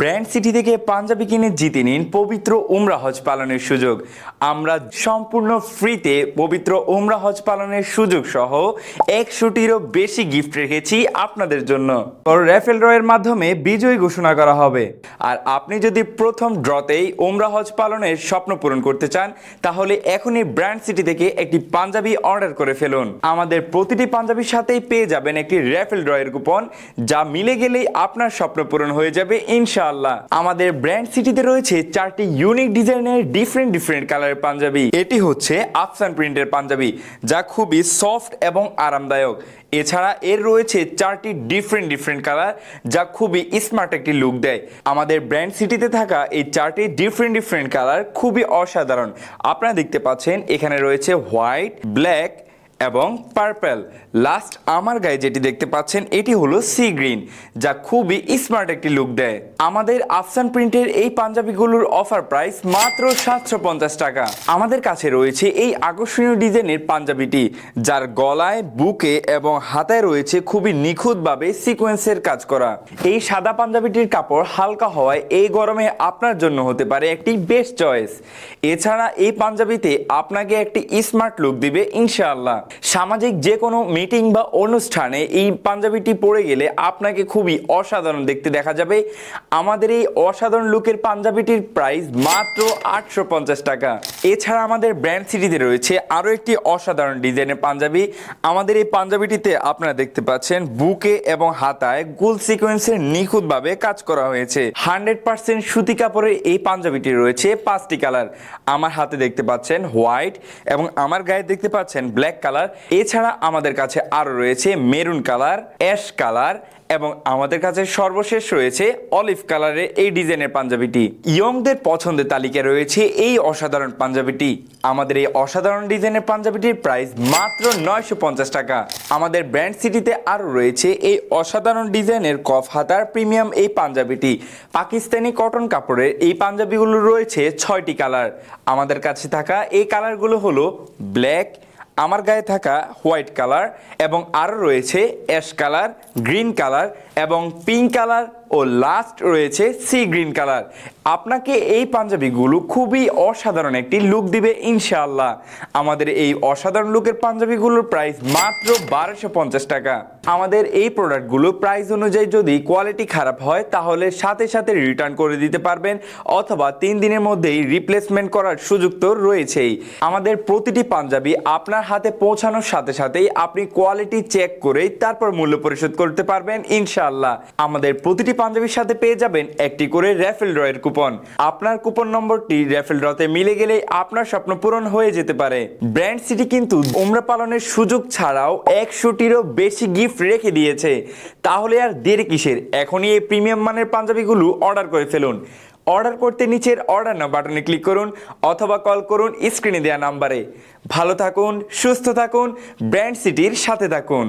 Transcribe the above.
Brand city থেকে পাঞ্জাবি কিনে জিতে নিন পবিত্র উমরা হজ পালনের সুযোগ। আমরা সম্পূর্ণ ফ্রিতে পবিত্র উমরা হজ পালনের সুযোগ সহ একশোটিরও বেশি গিফট রেখেছি আপনাদের জন্য। র্যাফেল ড্রয়ের মাধ্যমে বিজয়ী ঘোষণা করা হবে। আর আপনি যদি প্রথম ড্রতেই উমরা হজ পালনের স্বপ্ন পূরণ করতে চান তাহলে এখনই ব্র্যান্ড সিটি থেকে একটি পাঞ্জাবি অর্ডার করে ফেলুন। আমাদের প্রতিটি পাঞ্জাবির সাথেই পেয়ে যাবেন একটি র্যাফেল ড্রয়ের কুপন যা মিলে গেলেই আপনার স্বপ্ন পূরণ হয়ে যাবে ইনশাআল্লাহ। আমাদের ব্র্যান্ড সিটিতে রয়েছে চারটি ইউনিক ডিজাইনের ডিফারেন্ট ডিফারেন্ট কালারের পাঞ্জাবি। এটি হচ্ছে আফসান প্রিন্টের পাঞ্জাবি, যা খুবই সফট এবং আরামদায়ক। এছাড়া এর রয়েছে চারটি ডিফারেন্ট ডিফারেন্ট কালার যা খুবই স্মার্ট একটি লুক দেয়। আমাদের ব্র্যান্ড সিটিতে থাকা এই চারটি ডিফারেন্ট ডিফারেন্ট কালার খুবই অসাধারণ। আপনারা দেখতে পাচ্ছেন, এখানে রয়েছে হোয়াইট ব্ল্যাক এবং পার্পল লাস্ট আমার গায়ে যেটি দেখতে পাচ্ছেন, এটি হলো সি গ্রিন যা খুবই স্মার্ট একটি লুক দেয়। আমাদের আফসান প্রিন্টের এই পাঞ্জাবিগুলোর অফার প্রাইস মাত্র সাতশো পঞ্চাশ টাকা। আমাদের কাছে রয়েছে এই আকর্ষণীয় ডিজাইনের পাঞ্জাবিটি, যার গলায়, বুকে এবং হাতায় রয়েছে খুবই নিখুঁতভাবে সিকোয়েন্সের কাজ করা। এই সাদা পাঞ্জাবিটির কাপড় হালকা হওয়ায় এই গরমে আপনার জন্য হতে পারে একটি বেস্ট চয়েস এছাড়া এই পাঞ্জাবিতে আপনাকে একটি স্মার্ট লুক দিবে, ইনশাআল্লাহ। সামাজিক যে কোনো মিটিং বা অনুষ্ঠানে এই পাঞ্জাবিটি পরে গেলে আপনাকে খুবই অসাধারণ দেখতে দেখা যাবে। আমাদের এই অসাধারণ লুকের পাঞ্জাবিটির প্রাইস মাত্র আটশো পঞ্চাশ টাকা। এছাড়া আমাদের ব্র্যান্ড সিটিতে রয়েছে আরও একটি অসাধারণ ডিজাইনের পাঞ্জাবি। আমাদের এই পাঞ্জাবিটিতে আপনারা দেখতে পাচ্ছেন বুকে এবং হাতায় গোল সিকোয়েন্সের নিখুঁতভাবে কাজ করা হয়েছে। হান্ড্রেড পার্সেন্ট সুতি কাপড়ের এই পাঞ্জাবিটি রয়েছে পাঁচটি কালার। আমার হাতে দেখতে পাচ্ছেন হোয়াইট এবং আমার গায়ে দেখতে পাচ্ছেন ব্ল্যাক কালার। এছাড়া আমাদের কাছে আরও রয়েছে মেরুন কালার, অ্যাশ কালার এবং আমাদের কাছে সর্বশেষ রয়েছে অলিভ কালারের এই ডিজাইনের পাঞ্জাবিটি। ইয়ংদের পছন্দের তালিকায় রয়েছে এই অসাধারণ পাঞ্জাবিটি। আমাদের এই অসাধারণ ডিজাইনের পাঞ্জাবিটির প্রাইস মাত্র নয়শো পঞ্চাশ টাকা। আমাদের ব্র্যান্ড সিটিতে আরও রয়েছে এই অসাধারণ ডিজাইনের কফ হাতার প্রিমিয়াম এই পাঞ্জাবিটি। পাকিস্তানি কটন কাপড়ের এই পাঞ্জাবিগুলো রয়েছে ছয়টি কালার। আমাদের কাছে থাকা এই কালারগুলো হলো ব্ল্যাক আমার গায়ে থাকা হোয়াইট কালার এবং আরও রয়েছে অ্যাশ কালার, গ্রিন কালার এবং পিঙ্ক কালার। ও লাস্ট রয়েছে সি গ্রিন কালার আপনাকে এই পাঞ্জাবিগুলো খুবই অসাধারণ একটি লুক দিবে ইনশাআল্লাহ। আমাদের এই অসাধারণ লুকের পাঞ্জাবিগুলোর প্রাইস মাত্র বারোশো পঞ্চাশ টাকা। আমাদের এই প্রোডাক্টগুলো প্রাইস অনুযায়ী যদি কোয়ালিটি খারাপ হয়, তাহলে সাথে সাথে রিটার্ন করে দিতে পারবেন অথবা তিন দিনের মধ্যেই রিপ্লেসমেন্ট করার সুযোগ তো রয়েছেই। আমাদের প্রতিটি পাঞ্জাবি আপনার হাতে পৌঁছানোর সাথে সাথেই আপনি কোয়ালিটি চেক করেই তারপর মূল্য পরিশোধ করতে পারবেন ইনশাআল্লাহ। আমাদের প্রতিটি পাঞ্জাবির সাথে পেয়ে যাবেন একটি করে র্যাফেল ড্রয়ের কুপন। আপনার কুপন নম্বরটি র্যাফেল ড্রতে মিলে গেলে আপনার স্বপ্ন পূরণ হয়ে যেতে পারে। ব্র্যান্ড সিটি কিন্তু উমরা পালনের সুযোগ ছাড়াও একশোটিরও বেশি গিফট রেখে দিয়েছে। তাহলে আর দেরি কিসের? এখনই এই প্রিমিয়াম মানের পাঞ্জাবিগুলো অর্ডার করে ফেলুন। অর্ডার করতে নিচের অর্ডার না বাটনে ক্লিক করুন অথবা কল করুন স্ক্রিনে দেওয়া নাম্বারে। ভালো থাকুন, সুস্থ থাকুন, ব্র্যান্ড সিটির সাথে থাকুন।